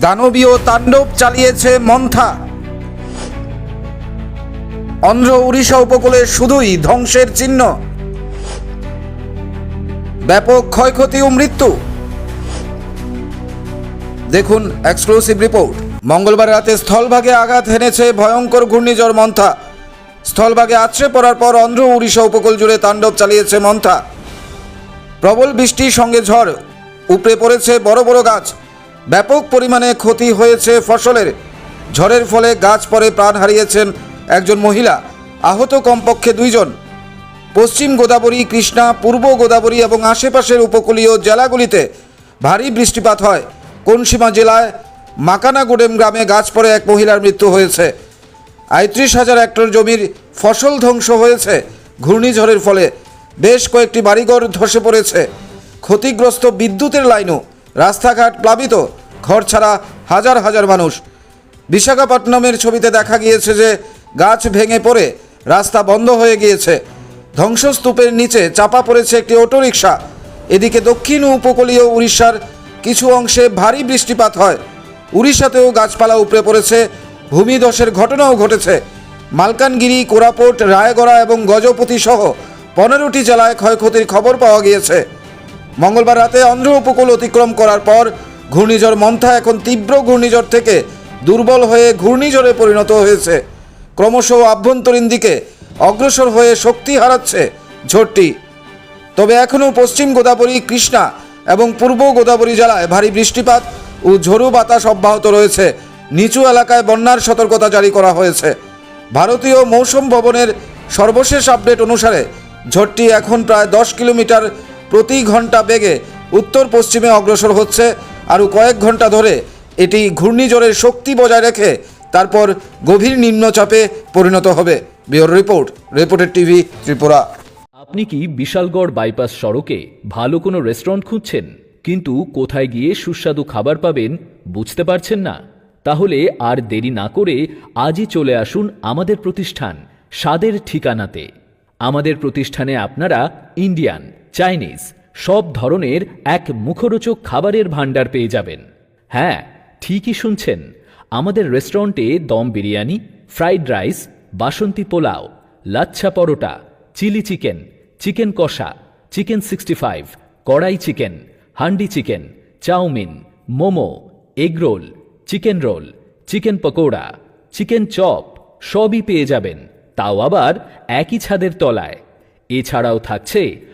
দানবীয় তাণ্ডব চালিয়েছে মন্থা। অন্ধ্র উড়িষ্যা উপকূলে শুধুই ধ্বংসের চিহ্ন। ব্যাপক ক্ষয়ক্ষতি ও মৃত্যু। দেখুন এক্সক্লুসিভ রিপোর্ট। মঙ্গলবার রাতে স্থলভাগে আঘাত হেনেছে ভয়ঙ্কর ঘূর্ণিঝড় মন্থা। স্থলভাগে আছড়ে পড়ার পর অন্ধ্র উড়িষ্যা উপকূল জুড়ে তাণ্ডব চালিয়েছে মন্থা। প্রবল বৃষ্টির সঙ্গে ঝড় উপড়ে পড়েছে বড় বড় গাছ। ব্যাপক পরিমাণে ক্ষতি হয়েছে ফসলের। ঝড়ের ফলে গাছ পড়ে প্রাণ হারিয়েছেন একজন মহিলা, আহত কমপক্ষে দুইজন। পশ্চিম গোদাবরী, কৃষ্ণা, পূর্ব গোদাবরী এবং আশেপাশের উপকূলীয় জেলাগুলিতে ভারী বৃষ্টিপাত হয়। কোনসীমা জেলায় মাকানাগুডেম গ্রামে গাছ পড়ে এক মহিলার মৃত্যু হয়েছে। আয়ত্রিশ হাজার হেক্টর জমির ফসল ধ্বংস হয়েছে ঘূর্ণিঝড়ের ফলে। বেশ কয়েকটি বাড়িঘর ধসে পড়েছে। ক্ষতিগ্রস্ত বিদ্যুতের লাইনও রাস্তাঘাট প্লাবিত। ঘর ছাড়া হাজার হাজার মানুষ। বিশাখাপট্টনমের ছবিতে দেখা গিয়েছে যে গাছ ভেঙে পড়ে, রাস্তা বন্ধ হয়ে গিয়েছে। ধ্বংসস্তূপের নিচে চাপা পড়েছে একটি অটোরিকশা। এদিকে দক্ষিণ উপকূলীয় উড়িষ্যার কিছু অংশে ভারী বৃষ্টিপাত হয়। উড়িষ্যাতেও গাছপালা উপড়ে পড়েছে। ভূমিধসের ঘটনাও ঘটেছে। মালকানগিরি, কোরাপুট, রায়গড়া এবং গজপতি সহ পনেরোটি জেলায় ক্ষয়ক্ষতির খবর পাওয়া গিয়েছে। মঙ্গলবার রাতে অন্ধ্র উপকূল অতিক্রম করার পর ঘূর্ণিঝড় মন্থা এখন তীব্র ঘূর্ণিঝড় থেকে দুর্বল হয়ে ঘূর্ণিঝড়ে পরিণত হয়েছে। ক্রমশ আভ্যন্তরীণ দিকে অগ্রসর হয়ে শক্তি হারাচ্ছে ঝড়টি। তবে এখনও পশ্চিম গোদাবরী, কৃষ্ণা এবং পূর্ব গোদাবরী জেলায় ভারী বৃষ্টিপাত ও ঝোড়ো বাতাস অব্যাহত রয়েছে। নিচু এলাকায় বন্যার সতর্কতা জারি করা হয়েছে। ভারতীয় মৌসুম ভবনের সর্বশেষ আপডেট অনুসারে ঝড়টি এখন প্রায় দশ কিলোমিটার প্রতি ঘণ্টা বেগে উত্তর পশ্চিমে অগ্রসর হচ্ছে আরও কয়েক ঘণ্টা ধরে এটি ঘূর্ণিঝড়ের শক্তি বজায় রেখে তারপর গভীর নিম্নচাপে পরিণত হবে। বিওর রিপোর্ট রিপোর্টের টিভি, ত্রিপুরা। আপনি কি বিশালগড় বাইপাস সড়কে ভালো কোনো রেস্টুরেন্ট খুঁজছেন? কিন্তু কোথায় গিয়ে সুস্বাদু খাবার পাবেন বুঝতে পারছেন না? তাহলে আর দেরি না করে আজই চলে আসুন আমাদের প্রতিষ্ঠান, স্বাদের ঠিকানাতে। আমাদের প্রতিষ্ঠানে আপনারা ইন্ডিয়ান। চাইনিজ সব ধরনের এক মুখরোচক খাবারের ভাণ্ডার পেয়ে যাবেন। হ্যাঁ ঠিকই শুনছেন। আমাদের রেস্টুরেন্টে dum biryani, fried rice, basanti pulao, lachha paratha, chilli chicken chicken কষা, chicken sixty five, kadai chicken, handi chicken, chowmein, momo, egg roll, chicken roll, chicken pakora, chicken chop, সবই পেয়ে যাবেন। তাও আবার একই ছাদের তলায়। এছাড়াও থাকছে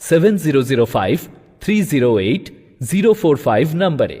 seven zero zero five three zero eight zero four five নম্বরে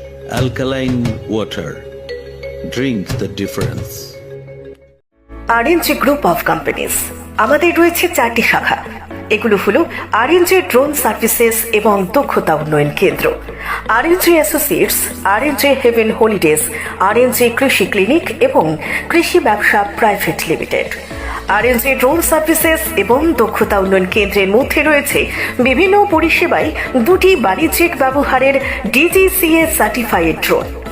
alkaline water drink the difference RNG group of companies আমাদের রয়েছে চারটি শাখা। এগুলো হলো আরএনজি ড্রোন সার্ভিসেস এবং দক্ষতা উন্নয়ন কেন্দ্র। RNG associates RNG haven holidays RNG Krishi clinic এবং কৃষি ব্যবসা private limited RNG drone services এবং দক্ষতা উন্নয়ন কেন্দ্রের মধ্যে রয়েছে বিভিন্ন পরিষেবায় দুটি বাণিজ্যিক ব্যবহারের ডিজিসিএ সার্টিফাইড ড্রোন